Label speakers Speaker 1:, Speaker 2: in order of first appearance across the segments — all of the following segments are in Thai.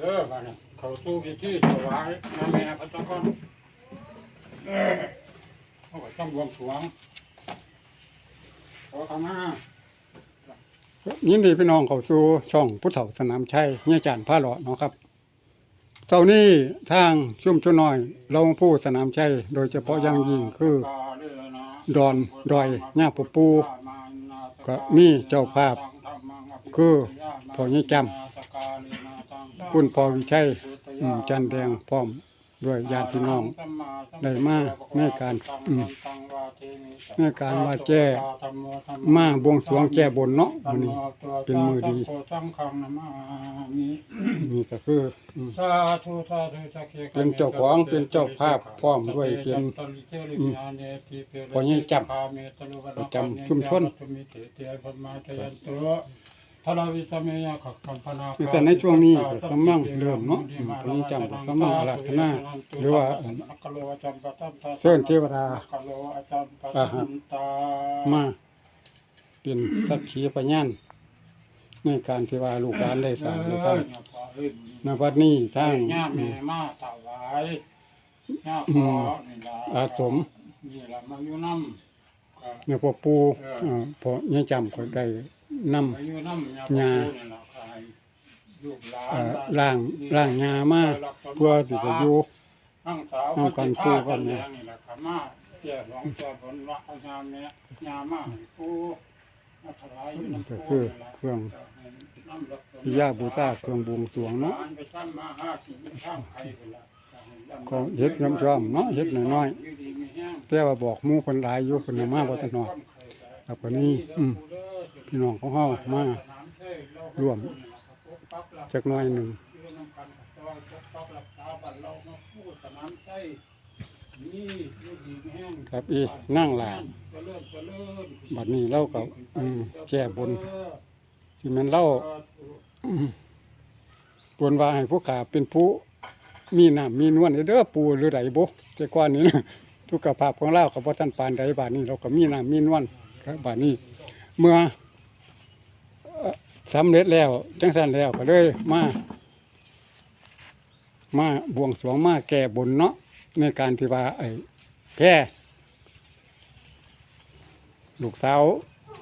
Speaker 1: เออบ้านนี้เขาสู้พิธีถวายน้ำแม่พระเจ้าก่อนเออเขาก็ต้องบวงสวงขอขมา
Speaker 2: ยินดีพี่น้องเขาสู่ช่องพุทธเถาสนามชัยเนี่ยจานผ้าหล่อเนาะครับเท่านี้ทางชุ่มชุ่น้อยลงผู้สนามชัยโดยเฉพาะอย่างยิ่งคือ ดอนดอยย่าปูปูก็มีเจ้าภาพ คือพอใหญ่จำ คุณพอวิชัยอืมจันแดงพร้อมด้วยญาติพี่น้องได้มาในการอืมในการว่าแจ้มาบวงสรวงแก้บนเนาะมื้อนี้เป็นมือดีนี่ก็คืออืมเป็นเจ้าของเป็นเจ้าภาพพร้อมด้วยเป็นอืมพอใหญ่จำประจำชุมชน
Speaker 1: พระวิตเมยขักคัมปนา
Speaker 2: คือแต่ในช่วงนี้ก็กำลังเริ่มเนาะอืมพ่อใหญ่จำก็กำลังอาราธนาหรือว่าเชิญเทวดาอาหารมาเป็นสักขีพยานในการที่ว่าลูกหลานได้สร้างได้สร้างณบัดนี้ทาง
Speaker 1: ย่า
Speaker 2: อื
Speaker 1: แม่
Speaker 2: ม
Speaker 1: มาถวายย่า
Speaker 2: อื
Speaker 1: ขอ
Speaker 2: ม
Speaker 1: นี่ล่ะ
Speaker 2: อาสม
Speaker 1: นี่ล่ะมาอยู่นำก็
Speaker 2: เนี่ยพ่อปู่เอ่อพ่อยังจำก็ได้ นำ
Speaker 1: มาอยู่นำ
Speaker 2: ย่า
Speaker 1: ย่านี่ล่ะก็ให้ลูกหลาน
Speaker 2: เอ่อร่างร่างงามาเพื่อที่จะอยู่
Speaker 1: ทั้งสาว
Speaker 2: น้ำกันคู่กันเนี่ย
Speaker 1: นี่ล่ะค่ะมาแก่หลวงแก่ผลว่าเอายามแม่ยามมาให้ปู่มาถวายอยู่นำ
Speaker 2: ก็
Speaker 1: ปู่
Speaker 2: คือ
Speaker 1: นี่ล่ะ
Speaker 2: เครื่อง
Speaker 1: ก็ให้นำรับ
Speaker 2: ที่ย่าบูชาเครื่องบวงสรวงเนาะ
Speaker 1: ไปทำมาหากินทางใครพุ่นล่ะ
Speaker 2: ก็เฮ็ดย่อมๆเนาะเฮ็ดน้อยๆแต่ว่าบอกหมู่เพิ่นหลายอยู่เพิ่นเอามาบ่ทันฮอดครับก็นี้อืม พี่น้องของเฮามาร่วมจักน่อยหนึ่งครับอีนั่งหลาบัดนี้เราก็อืมแก้บนที่มันเล่าอืมบนว่าให้ผู้ขาเป็นผู้มีน้ำมีนวลเด้อปูหรือไดบ่แต่ก่อนนี้นะทุกขภาพของเราก็บ่ทันปานใดบาดนี้ เราก็มีน้ำมีนวลครับบาดนี้ เมื่อ สำเร็จแล้วจังซั่นแล้วก็เลยมา มาบวงสรวงมาแก้บนเนาะในการที่ว่าไอ้แพ่ลูกสาว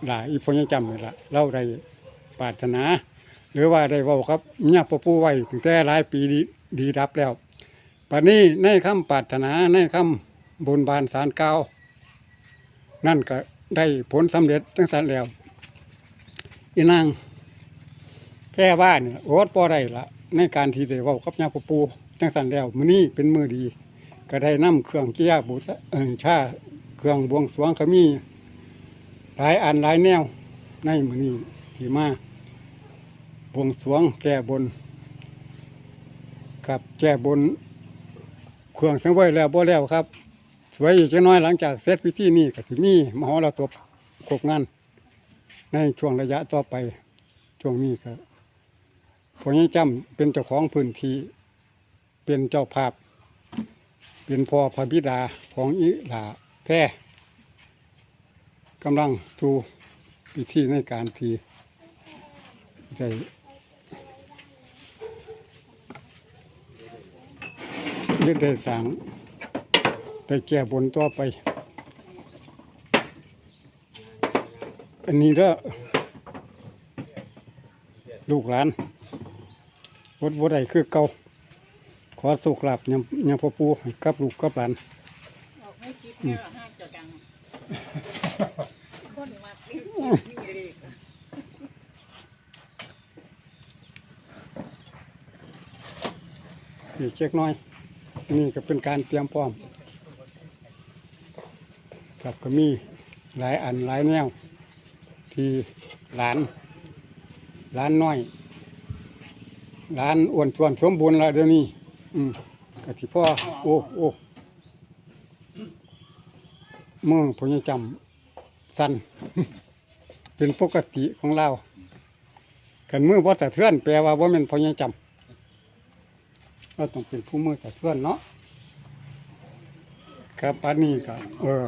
Speaker 2: หลายอีพยังจำนี่ละเราได้ปรารถนา หรือว่าได้ว้าครับเนี่ยพ่ปู่ไว้ถึงแต่หลายปีดีดีรับแล้วปัจนี้ในคำปรารถนาในคำบนบานสารเก่านั่นก็ได้ผลสำเร็จทั้งสันแล้วอีนาง ค่ว่านี่โอดพอได้ละในการที่ได้เว้ากับยาพ่อปู่จังสันแล้วมื้อนี้เป็นมื้อดี ก็ได้นำเครื่องเกีฬาบูชาเอิ้นชาเครื่องบวงสรวงก็มีหลายอันหลายแนวในมื้อนี้ที่มาบวงสรวงแก้บนครับแก้บนเครื่องสังเวยแล้วบ่แล้วครับ สวยอีกจักหน้อยหลังจากเสร็จพิธีนี้ก็สิมีมหรสพครบงาน ในช่วงระยะต่อไปช่วงนี้ก็ พอใหญ่จำเป็นเจ้าของพื้นที่เป็นเจ้าภาพ เป็นพ่อพระบิดาของอิหลาแพร่กำลังทูพิธีในการทีใจเได้สั่งได้แก้บนต่อไป อันนี้เด้อลูกหลาน วดวดใดคือเก่าขอสุขลาบยำยำพ่อปูให้กับลูกกับหลาน
Speaker 3: ออกไม่คิดเนี่ยห้าจะดังคนมาติดมีเลข
Speaker 2: อีกเช็คน้อยอันนี่ก็เป็นการเตรียมพร้อมครับก็มีหลายอันหลายแนว ที่หลานหลานน้อย หลานอ้วนทวนสมบูรณ์แล้วเดี๋ยวนี้ อืมกะที่พ่อโอ้โอ้เมื่อผมยังจำสั้นเป็นปกติของเรากันมือพ่สะเทือนแปลว่าว่ามันพอยังจำเราต้องเป็นผู้มือสะเทือนเนาะครับอันนี้ก็เออ